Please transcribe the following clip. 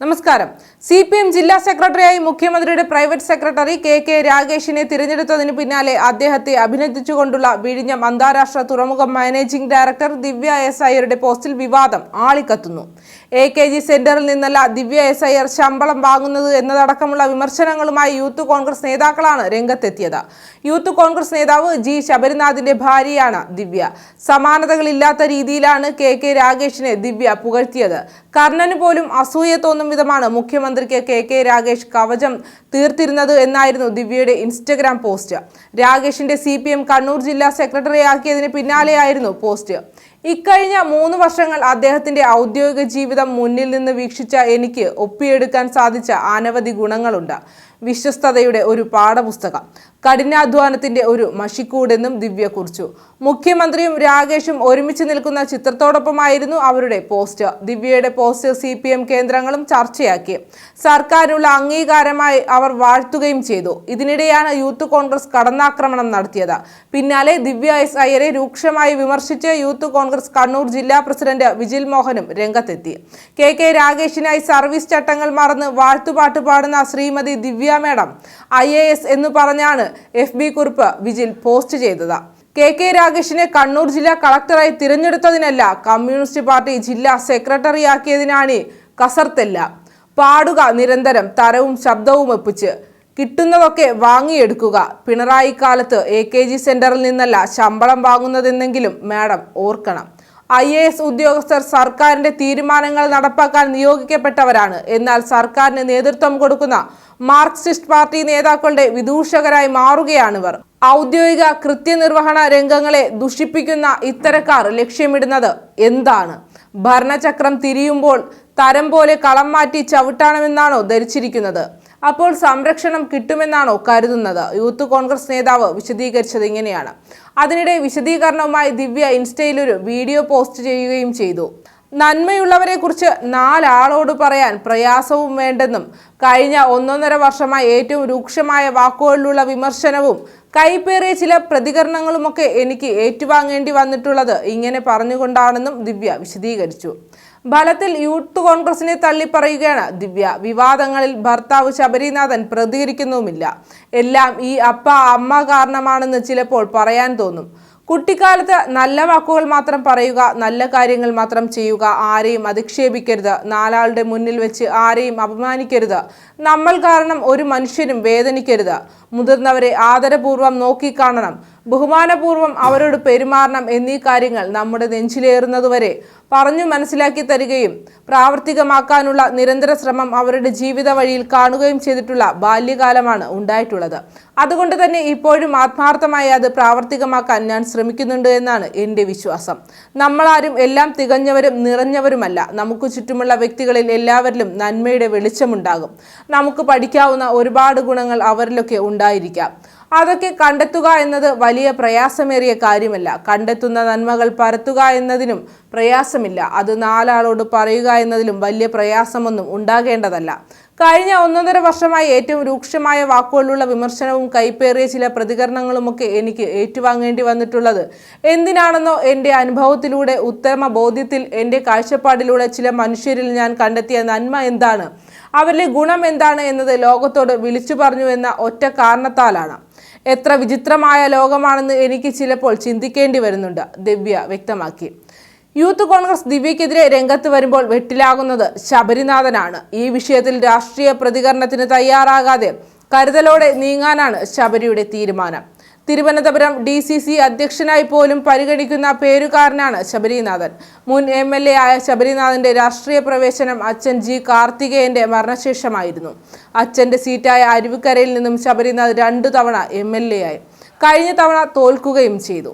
നമസ്കാരം. C P M ജില്ലാ സെക്രട്ടറിയായി മുഖ്യമന്ത്രിയുടെ പ്രൈവറ്റ് സെക്രട്ടറി കെ കെ രാഗേഷിനെ തിരഞ്ഞെടുത്തതിന് പിന്നാലെ അദ്ദേഹത്തെ അഭിനന്ദിച്ചുകൊണ്ടുള്ള വിഴിഞ്ഞം അന്താരാഷ്ട്ര തുറമുഖ മാനേജിംഗ് ഡയറക്ടർ ദിവ്യ എസ് അയ്യരുടെ പോസ്റ്റിൽ വിവാദം ആളിക്കത്തുന്നു. എ കെ ജി സെന്ററിൽ നിന്നല്ല ദിവ്യ എസ് അയ്യർ ശമ്പളം വാങ്ങുന്നത് എന്നതടക്കമുള്ള വിമർശനങ്ങളുമായി യൂത്ത് കോൺഗ്രസ് നേതാക്കളാണ് രംഗത്തെത്തിയത്. യൂത്ത് കോൺഗ്രസ് നേതാവ് ജി ശബരിനാഥിന്റെ ഭാര്യയാണ് ദിവ്യ. സമാനതകളില്ലാത്ത രീതിയിലാണ് കെ കെ രാഗേഷിനെ ദിവ്യ പുകഴ്ത്തിയത്. കർണന് പോലും അസൂയ തോന്നും വിധമാണ് മുഖ്യമന്ത്രിക്ക് കെ കെ രാഗേഷ് കവചം തീർത്തിരുന്നത് എന്നായിരുന്നു ദിവ്യയുടെ ഇൻസ്റ്റഗ്രാം പോസ്റ്റ്. രാഗേഷിന്റെ സി കണ്ണൂർ ജില്ലാ സെക്രട്ടറി ആക്കിയതിന് പിന്നാലെയായിരുന്നു പോസ്റ്റ്. ഇക്കഴിഞ്ഞ മൂന്ന് വർഷങ്ങൾ അദ്ദേഹത്തിന്റെ ഔദ്യോഗിക ജീവിതം മുന്നിൽ നിന്ന് വീക്ഷിച്ച എനിക്ക് ഒപ്പിയെടുക്കാൻ സാധിച്ച അനവധി ഗുണങ്ങളുണ്ട്. വിശ്വസ്തതയുടെ ഒരു പാഠപുസ്തകം. കഠിനാധ്വാനത്തിന്റെ ഒരു മഷിക്കൂടെന്നും ദിവ്യ കുറിച്ചു. മുഖ്യമന്ത്രിയും രാകേഷും ഒരുമിച്ച് നിൽക്കുന്ന ചിത്രത്തോടൊപ്പമായിരുന്നു അവരുടെ പോസ്റ്റ് ദിവ്യയുടെ പോസ്റ്റ് സി പി എം കേന്ദ്രങ്ങളും ചർച്ചയാക്കി. സർക്കാരിനുള്ള അംഗീകാരമായി അവർ വാഴ്ത്തുകയും ചെയ്തു. ഇതിനിടെയാണ് യൂത്ത് കോൺഗ്രസ് കടന്നാക്രമണം നടത്തിയത്. പിന്നാലെ ദിവ്യ എസ് അയ്യരെ രൂക്ഷമായി വിമർശിച്ച് യൂത്ത് കോൺഗ്രസ് കണ്ണൂർ ജില്ലാ പ്രസിഡന്റ് വിജിൽ മോഹനും രംഗത്തെത്തി. കെ കെ രാഗേഷിനായി സർവീസ് ചട്ടങ്ങൾ മറന്ന് വാഴ്ത്തുപാട്ട് പാടുന്ന ശ്രീമതി ദിവ്യ മേഡം ഐ എന്ന് പറഞ്ഞാണ് എഫ് കുറിപ്പ് വിജിൽ പോസ്റ്റ് ചെയ്തത്. കെ കെ രാഗേഷിനെ കണ്ണൂർ ജില്ലാ കളക്ടറായി തിരഞ്ഞെടുത്തതിനല്ല കമ്മ്യൂണിസ്റ്റ് പാർട്ടി ജില്ലാ സെക്രട്ടറി ആക്കിയതിനാണ് കസർത്തല്ല. പാടുക നിരന്തരം തരവും ശബ്ദവും ഒപ്പിച്ച് കിട്ടുന്നതൊക്കെ വാങ്ങിയെടുക്കുക. പിണറായി കാലത്ത് എ കെ ജി സെന്ററിൽ നിന്നല്ല ശമ്പളം വാങ്ങുന്നതെന്നെങ്കിലും മാഡം ഓർക്കണം. ഐ എ എസ് ഉദ്യോഗസ്ഥർ സർക്കാരിന്റെ തീരുമാനങ്ങൾ നടപ്പാക്കാൻ നിയോഗിക്കപ്പെട്ടവരാണ്. എന്നാൽ സർക്കാരിന് നേതൃത്വം കൊടുക്കുന്ന മാർക്സിസ്റ്റ് പാർട്ടി നേതാക്കളുടെ വിദൂഷകരായി മാറുകയാണിവർ. ഔദ്യോഗിക കൃത്യനിർവഹണ രംഗങ്ങളെ ദുഷിപ്പിക്കുന്ന ഇത്തരക്കാർ ലക്ഷ്യമിടുന്നത് എന്താണ്? ഭരണചക്രം തിരിയുമ്പോൾ തരം പോലെ കളം മാറ്റി ചവിട്ടണമെന്നാണോ ധരിച്ചിരിക്കുന്നത്? അപ്പോൾ സംരക്ഷണം കിട്ടുമെന്നാണോ കരുതുന്നത്? യൂത്ത് കോൺഗ്രസ് നേതാവ് വിശദീകരിച്ചത് ഇങ്ങനെയാണ്. അതിനിടെ വിശദീകരണവുമായി ദിവ്യ ഇൻസ്റ്റയിൽ ഒരു വീഡിയോ പോസ്റ്റ് ചെയ്യുകയും ചെയ്തു. നന്മയുള്ളവരെ കുറിച്ച് നാലാളോട് പറയാൻ പ്രയാസവും വേണ്ടെന്നും കഴിഞ്ഞ ഒന്നൊന്നര വർഷമായി ഏറ്റവും രൂക്ഷമായ വാക്കുകളിലുള്ള വിമർശനവും കൈപ്പേറിയ ചില പ്രതികരണങ്ങളുമൊക്കെ എനിക്ക് ഏറ്റുവാങ്ങേണ്ടി വന്നിട്ടുള്ളത് ഇങ്ങനെ പറഞ്ഞുകൊണ്ടാണെന്നും ദിവ്യ വിശദീകരിച്ചു. ഫലത്തിൽ യൂത്ത് കോൺഗ്രസിനെ തള്ളിപ്പറയുകയാണ് ദിവ്യ. വിവാദങ്ങളിൽ ഭർത്താവ് ശബരിനാഥൻ പ്രതികരിക്കുന്നുമില്ല. എല്ലാം ഈ അപ്പ അമ്മ കാരണമാണെന്ന് ചിലപ്പോൾ പറയാൻ തോന്നും. കുട്ടിക്കാലത്ത് നല്ല വാക്കുകൾ മാത്രം പറയുക നല്ല കാര്യങ്ങൾ മാത്രം ചെയ്യുക ആരെയും അധിക്ഷേപിക്കരുത്. നാലാളുടെ മുന്നിൽ വെച്ച് ആരെയും അപമാനിക്കരുത്. നമ്മൾ കാരണം ഒരു മനുഷ്യനും വേദനിക്കരുത്. മുതിർന്നവരെ ആദരപൂർവം നോക്കിക്കാണണം ബഹുമാനപൂർവം അവരോട് പെരുമാറണം എന്നീ കാര്യങ്ങൾ നമ്മുടെ നെഞ്ചിലേറുന്നതുവരെ പറഞ്ഞു മനസ്സിലാക്കി തരികയും പ്രാവർത്തികമാക്കാനുള്ള നിരന്തര ശ്രമം അവരുടെ ജീവിത വഴിയിൽ കാണുകയും ചെയ്തിട്ടുള്ള ബാല്യകാലമാണ് ഉണ്ടായിട്ടുള്ളത്. അതുകൊണ്ട് തന്നെ ഇപ്പോഴും ആത്മാർത്ഥമായി അത് പ്രാവർത്തികമാക്കാൻ ഞാൻ ശ്രമിക്കുന്നുണ്ട് എന്നാണ് എന്റെ വിശ്വാസം. നമ്മളാരും എല്ലാം തികഞ്ഞവരും നിറഞ്ഞവരുമല്ല. നമുക്ക് ചുറ്റുമുള്ള വ്യക്തികളിൽ എല്ലാവരിലും നന്മയുടെ വെളിച്ചമുണ്ടാകും. നമുക്ക് പഠിക്കാവുന്ന ഒരുപാട് ഗുണങ്ങൾ അവരിലൊക്കെ ഉണ്ടായിരിക്കാം. അതൊക്കെ കണ്ടെത്തുക എന്നത് വലിയ പ്രയാസമേറിയ കാര്യമല്ല. കണ്ടെത്തുന്ന നന്മകൾ പരത്തുക എന്നതിനും പ്രയാസമില്ല. അത് നാലാളോട് പറയുക എന്നതിലും വലിയ പ്രയാസമൊന്നും ഉണ്ടാകേണ്ടതല്ല. കഴിഞ്ഞ ഒന്നൊന്നര വർഷമായി ഏറ്റവും രൂക്ഷമായ വാക്കുകളുള്ള വിമർശനവും കൈപ്പേറിയ ചില പ്രതികരണങ്ങളുമൊക്കെ എനിക്ക് ഏറ്റുവാങ്ങേണ്ടി വന്നിട്ടുള്ളത്. എന്തിനാണെന്നോ എന്റെ അനുഭവത്തിലൂടെ ഉത്തമ ബോധ്യത്തിൽ എന്റെ കാഴ്ചപ്പാടിലൂടെ ചില മനുഷ്യരിൽ ഞാൻ കണ്ടെത്തിയ നന്മ എന്താണ്? അവരിലെ ഗുണം എന്താണ് എന്നത് ലോകത്തോട് വിളിച്ചു പറഞ്ഞു എന്ന ഒറ്റ കാരണത്താലാണ്. എത്ര വിചിത്രമായ ലോകമാണെന്ന് എനിക്ക് ചിലപ്പോൾ ചിന്തിക്കേണ്ടി വരുന്നുണ്ട് ദിവ്യ വ്യക്തമാക്കി. യൂത്ത് കോൺഗ്രസ് ദിവ്യക്കെതിരെ രംഗത്ത് വരുമ്പോൾ വെട്ടിലാകുന്നത് ശബരിനാഥനാണ്. ഈ വിഷയത്തിൽ രാഷ്ട്രീയ പ്രതികരണത്തിന് തയ്യാറാകാതെ കരുതലോടെ നീങ്ങാനാണ് ശബരിയുടെ തീരുമാനം. തിരുവനന്തപുരം ഡി സി സി അധ്യക്ഷനായി പോലും പരിഗണിക്കുന്ന പേരുകാരനാണ് ശബരിനാഥൻ. മുൻ എം എൽ എ ആയ ശബരിനാഥന്റെ രാഷ്ട്രീയ പ്രവേശനം അച്ഛൻ ജി കാർത്തികേയന്റെ മരണശേഷമായിരുന്നു. അച്ഛന്റെ സീറ്റായ അരുവിക്കരയിൽ നിന്നും ശബരിനാഥ് രണ്ടു തവണ എം എൽ എ ആയി. കഴിഞ്ഞ തവണ തോൽക്കുകയും ചെയ്തു.